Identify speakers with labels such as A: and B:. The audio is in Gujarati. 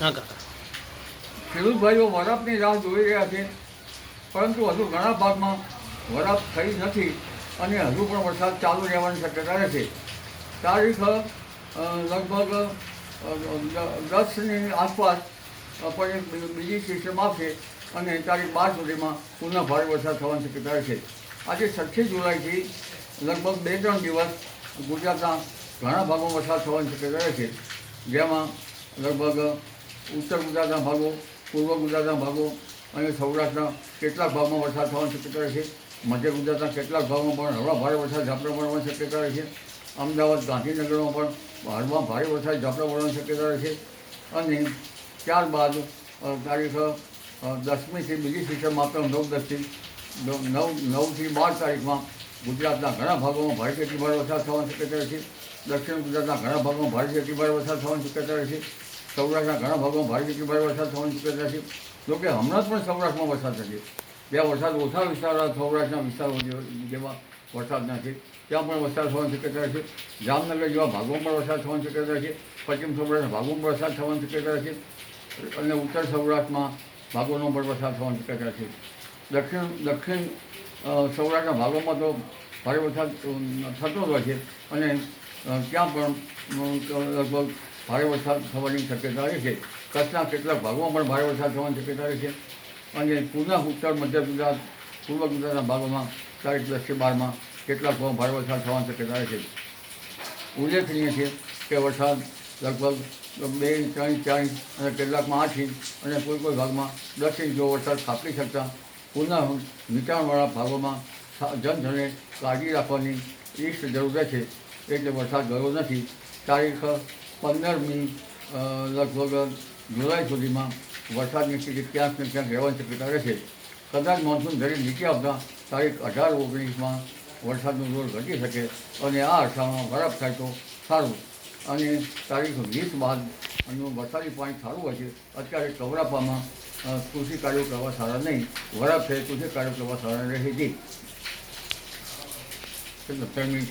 A: હા કાકા
B: ખેડૂત ભાઈઓ રાહ જોઈ રહ્યા છે, પરંતુ હજુ ઘણા ભાગમાં વરાપ થઈ નથી અને હજુ પણ વરસાદ ચાલુ રહેવાની શક્યતા રહેશે. તારીખ લગભગ દસની આસપાસ પણ એક બીજી સિસ્ટમ આવશે અને તારીખ બાર સુધીમાં પુનઃ ભારે વરસાદ થવાની શક્યતા રહેશે. આજે છઠ્ઠી જુલાઈથી લગભગ બે ત્રણ દિવસ ગુજરાતના ઘણા ભાગોમાં વરસાદ થવાની શક્યતા રહેશે, જેમાં લગભગ ઉત્તર ગુજરાતના ભાગો, પૂર્વ ગુજરાતના ભાગો અને સૌરાષ્ટ્રના કેટલાક ભાગમાં વરસાદ થવાની શક્યતા રહેશે મધ્ય ગુજરાતના કેટલાક ભાગમાં પણ હળવા ભારે વરસાદ, ઝાપટા પડવાની શક્યતા રહે છે. અમદાવાદ, ગાંધીનગરમાં પણ હળવા ભારે વરસાદ, ઝાપટા પડવાની શક્યતા રહે છે. અને ત્યારબાદ તારીખ દસમીથી બીજી સિસ્ટમ માત્ર નવ દસથી, નવ, નવ- નવથી બાર તારીખમાં ગુજરાતના ઘણા ભાગોમાં ભારે અતિભારે વરસાદ થવાની શક્યતા રહેશે દક્ષિણ ગુજરાતના ઘણા ભાગમાં ભારે અતિભારે વરસાદ થવાની શક્યતા રહેશે સૌરાષ્ટ્રના ઘણા ભાગોમાં ભારે કેટલી વરસાદ થવાની શક્યતા છે. જોકે હમણાં જ પણ સૌરાષ્ટ્રમાં વરસાદ થશે. જ્યાં વરસાદ ઓછા વિસ્તાર સૌરાષ્ટ્રના વિસ્તારો જે- જેવા વરસાદ નથી ત્યાં પણ વરસાદ થવાની શક્યતા છે. જામનગર જેવા ભાગોમાં પણ વરસાદ થવાની શક્યતા છે. પશ્ચિમ સૌરાષ્ટ્રના ભાગોમાં વરસાદ થવાની શક્યતા છે. અને ઉત્તર સૌરાષ્ટ્રમાં ભાગોનો પણ વરસાદ થવાની શક્યતા છે. દક્ષિણ દક્ષિણ સૌરાષ્ટ્રના ભાગોમાં તો ભારે વરસાદ થતો જ હોય છે. અને ત્યાં પણ લગભગ ભારે વરસાદ થવાની શક્યતા રહે છે. કચ્છના કેટલાક ભાગોમાં પણ ભારે વરસાદ થવાની શક્યતા રહે છે. અને પુનઃ ઉત્તર, મધ્ય ગુજરાત, પૂર્વ ગુજરાતના ભાગોમાં તારીખ દસથી બારમાં કેટલાક ભારે વરસાદ થવાની શક્યતા રહે છે. ઉલ્લેખનીય છે કે વરસાદ લગભગ બે ઇંચ ત્રણ, ચાર ઇંચ અને કેટલાકમાં આઠ ઇંચ અને કોઈ કોઈ ભાગમાં દસ ઇંચ જેવો વરસાદ ખાપી શકતા પુનઃ નીચાણવાળા ભાગોમાં જનધને કાળજી રાખવાની ઈષ્ટ જરૂર છે. એટલે વરસાદ ગયો નથી. તારીખ પંદરમી લગભગ જુલાઈ સુધીમાં વરસાદની સ્થિતિ ક્યાંક ને ક્યાંક રહેવાની શક્યતા રહેશે. કદાચ મોન્સૂન ઘરે નીચે આવતા તારીખ અઢાર ઓગણીસમાં વરસાદનું જોર ઘટી શકે અને આ અરસામાં બરફ થાય તો સારું. અને તારીખ વીસ બાદ એનું વરસાદી પાણી સારું હોય છે, અત્યારે કવરાપામાં કૃષિ કાર્યો કરવા સારા નહીં. વરફ છે, કૃષિ કાર્યો કરવા સારા રહે છે મિનિટ?